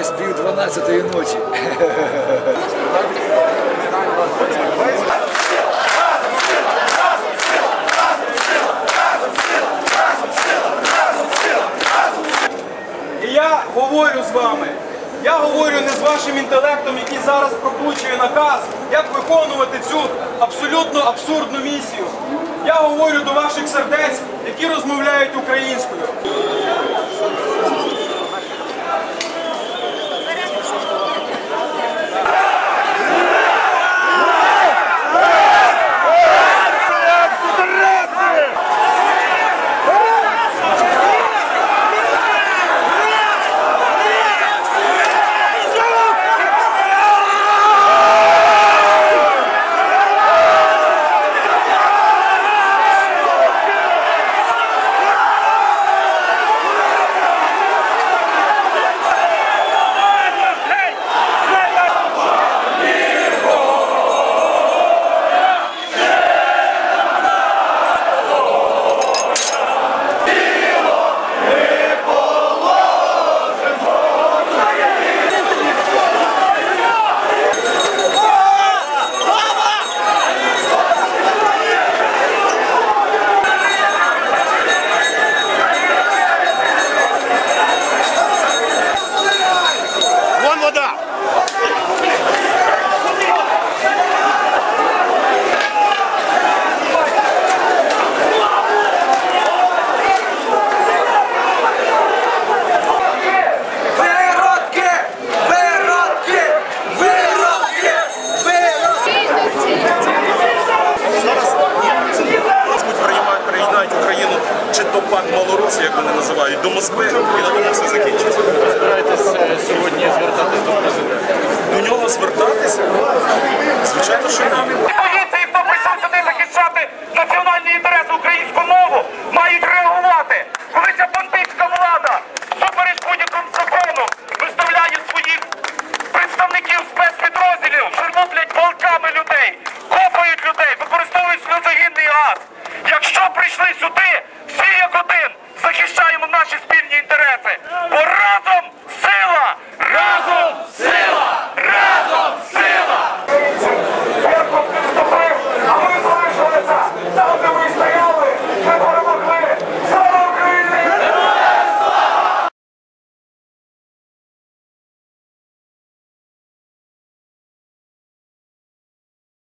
десь пів 12 ночі. І я говорю з вами. Я говорю не з вашим інтелектом, який зараз прокручує наказ, як виконувати цю абсолютно абсурдну місію. Я говорю до ваших сердець, які розмовляють українською. Чи то пак Малорусі, як вони називають, до Москви, і на тому все закінчиться. Поліції, хто прийшов сюди захищати національні інтереси українську мову, мають реагувати. Коли ця бандитська влада супереч будь-якому закону виставляє своїх представників спецпідрозділів, шермуплять волками людей, копають людей, використовують сльозогінний газ. Якщо прийшли сюди, всі як один захищаємо наші спільні інтереси. Бо разом